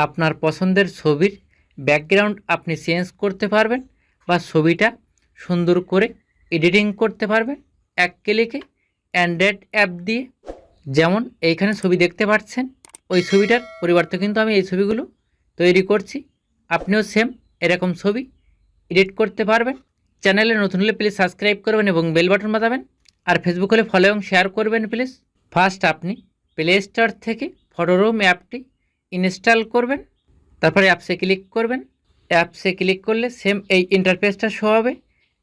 আপনার পছন্দের ছবির ব্যাকগ্রাউন্ড আপনি চেঞ্জ করতে পারবেন বা ছবিটা সুন্দর করে এডিটিং করতে পারবেন এক ক্লিকে অ্যান্ড্রয়েড অ্যাপ দিয়ে। যেমন এইখানে ছবি দেখতে পাচ্ছেন, ওই ছবিটার পরিবর্তে কিন্তু আমি এই ছবিগুলো তৈরি করছি। আপনিও সেম এরকম ছবি এডিট করতে পারবেন। চ্যানেলে নতুন হলে প্লিজ সাবস্ক্রাইব করবেন এবং বেল বাটন বাজাবেন। আর ফেসবুক হলে ফলো এবং শেয়ার করবেন প্লিজ ফার্স্ট আপনি প্লে স্টোর থেকে ফটোরুম অ্যাপটি ইনস্টল করবেন, তারপরে অ্যাপসে ক্লিক করবেন। অ্যাপসে ক্লিক করলে সেম এই ইন্টারফেসটা শো হবে।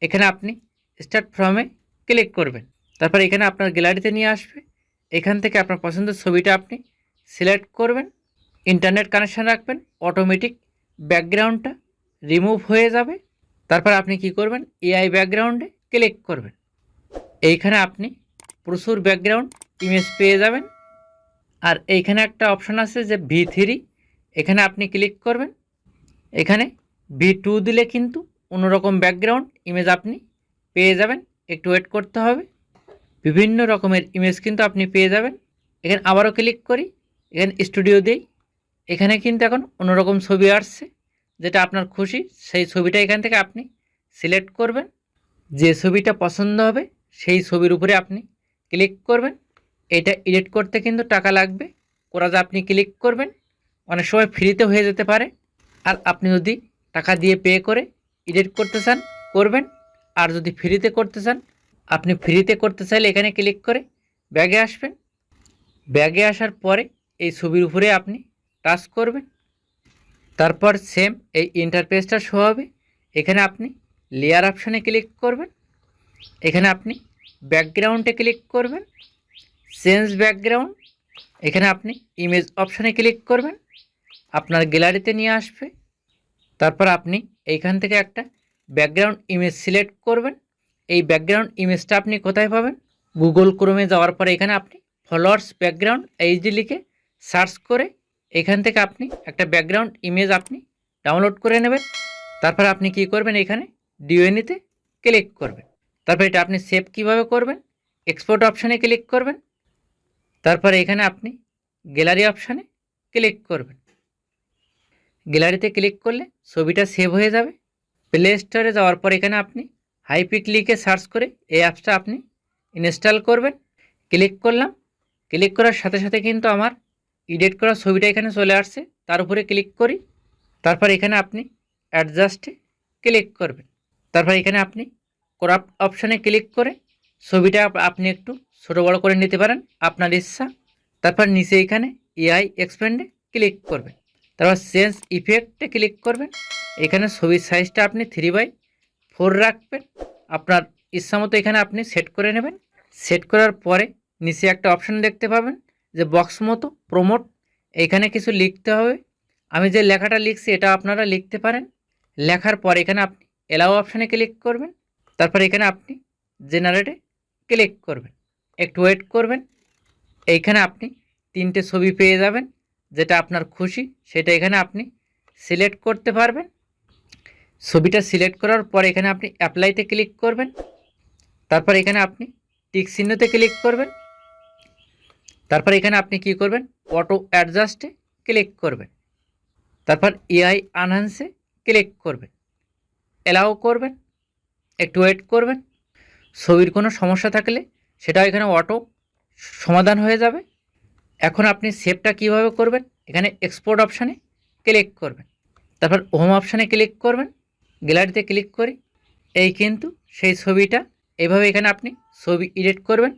এখানে আপনি স্টার্ট ফ্রমে ক্লিক করবেন। তারপর এখানে আপনার গ্যালারিতে নিয়ে আসবে। এখান থেকে আপনার পছন্দের ছবিটা আপনি সিলেক্ট করবেন। ইন্টারনেট কানেকশান রাখবেন। অটোমেটিক ব্যাকগ্রাউন্ডটা রিমুভ হয়ে যাবে। তারপর আপনি কি করবেন? এআই ব্যাকগ্রাউন্ডে ক্লিক করবেন। এইখানে আপনি প্রচুর ব্যাকগ্রাউন্ড ইমেজ পেয়ে যাবেন। আর এইখানে একটা অপশান আছে যে ভি থ্রি এখানে আপনি ক্লিক করবেন। এখানে ভি টু দিলে কিন্তু অন্যরকম ব্যাকগ্রাউন্ড ইমেজ আপনি পেয়ে যাবেন। একটু ওয়েট করতে হবে। বিভিন্ন রকমের ইমেজ কিন্তু আপনি পেয়ে যাবেন। এখানে আবারও ক্লিক করি। এখানে স্টুডিও দিই। এখানে কিন্তু এখন অন্যরকম ছবি আসছে, যেটা আপনার খুশি। সেই ছবিটা এখান থেকে আপনি সিলেক্ট করবেন। যে ছবিটা পছন্দ হবে, সেই ছবির উপরে আপনি ক্লিক করবেন। এটা এডিট করতে কিন্তু টাকা লাগবে। কোরাজে আপনি ক্লিক করবেন, অনেক সময় ফ্রিতে হয়ে যেতে পারে। আর আপনি যদি টাকা দিয়ে পে করে এডিট করতে চান, করবেন। আর যদি ফ্রিতে করতে চান, আপনি ফ্রিতে করতে চাইলে এখানে ক্লিক করে ব্যাগে আসবেন। ব্যাগে আসার পরে এই ছবির উপরে আপনি টাচ করবেন। তারপর সেম এই ইন্টারফেসটা শো হবে। এখানে আপনি লেয়ার অপশানে ক্লিক করবেন। এখানে আপনি ব্যাকগ্রাউন্ডে ক্লিক করবেন। চেঞ্জ ব্যাকগ্রাউন্ড এখানে আপনি ইমেজ অপশানে ক্লিক করবেন, আপনার গ্যালারিতে নিয়ে আসবে, তারপর আপনি এইখান থেকে একটা ব্যাকগ্রাউন্ড ইমেজ সিলেক্ট করবেন, এই ব্যাকগ্রাউন্ড ইমেজটা আপনি কোথায় পাবেন? গুগল ক্রোমে যাওয়ার পরে এখানে আপনি ফলোয়ার্স ব্যাকগ্রাউন্ড এইচডি লিখে সার্চ করে এখান থেকে আপনি একটা ব্যাকগ্রাউন্ড ইমেজ আপনি ডাউনলোড করে নেবেন, তারপর আপনি কি করবেন এখানে? ডিওএনিতে ক্লিক করবেন, তারপর এটা আপনি সেভ কীভাবে করবেন? এক্সপোর্ট অপশানে ক্লিক করবেন তারপরে এখানে আপনি গ্যালারি অপশানে ক্লিক করবেন। গ্যালারিতে ক্লিক করলে ছবিটা সেভ হয়ে যাবে। প্লে স্টোরে যাওয়ার পর এখানে আপনি হাইপিক লিখে সার্চ করে এই অ্যাপসটা আপনি ইনস্টল করবেন। ক্লিক করলাম। ক্লিক করার সাথে সাথে কিন্তু আমার এডিট করা ছবিটা এখানে চলে আসছে। তার উপরে ক্লিক করি। তারপর এখানে আপনি অ্যাডজাস্টে ক্লিক করবেন। তারপর এখানে আপনি ক্রপ অপশানে ক্লিক করে ছবিটা আপনি একটু ছোটো বড়ো করে নিতে পারেন, আপনার ইচ্ছা। তারপর নিচে এখানে এআই এক্সপেন্ডে ক্লিক করবেন। তারপর চেঞ্জ ইফেক্টে ক্লিক করবেন। এখানে ছবির সাইজটা আপনি থ্রি বাই ফোর রাখবেন। আপনার ইচ্ছা মতো এখানে আপনি সেট করে নেবেন। সেট করার পরে নিচে একটা অপশান দেখতে পাবেন যে বক্স মতো প্রমোট এখানে কিছু লিখতে হবে। আমি যে লেখাটা লিখছি এটা আপনারা লিখতে পারেন। লেখার পর এখানে আপনি এলাও অপশানে ক্লিক করবেন। তারপর এখানে আপনি জেনারেটে ক্লিক করবেন। একটু ওয়েট করবেন। এইখানে আপনি তিনটে ছবি পেয়ে যাবেন। যেটা আপনার খুশি, সেটা এখানে আপনি সিলেক্ট করতে পারবেন। ছবিটা সিলেক্ট করার পর এখানে আপনি অ্যাপ্লাইতে ক্লিক করবেন। তারপর এখানে আপনি টিক চিহ্নতে ক্লিক করবেন। তারপর এখানে আপনি কি করবেন? অটো অ্যাডজাস্টে ক্লিক করবেন। তারপর এআই আনহান্সে ক্লিক করবেন। অ্যালাও করবেন। একটু ওয়েট করবেন। ছবির কোনো সমস্যা থাকলে সেটা এখানে অটো সমাধান হয়ে যাবে। এখন আপনি সেভটা কীভাবে করবেন? এখানে এক্সপোর্ট অপশানে ক্লিক করবেন। তারপর হোম অপশানে ক্লিক করবেন। গ্যালারিতে ক্লিক করে। এই কিন্তু সেই ছবিটা এভাবে এখানে আপনি ছবি এডিট করবেন।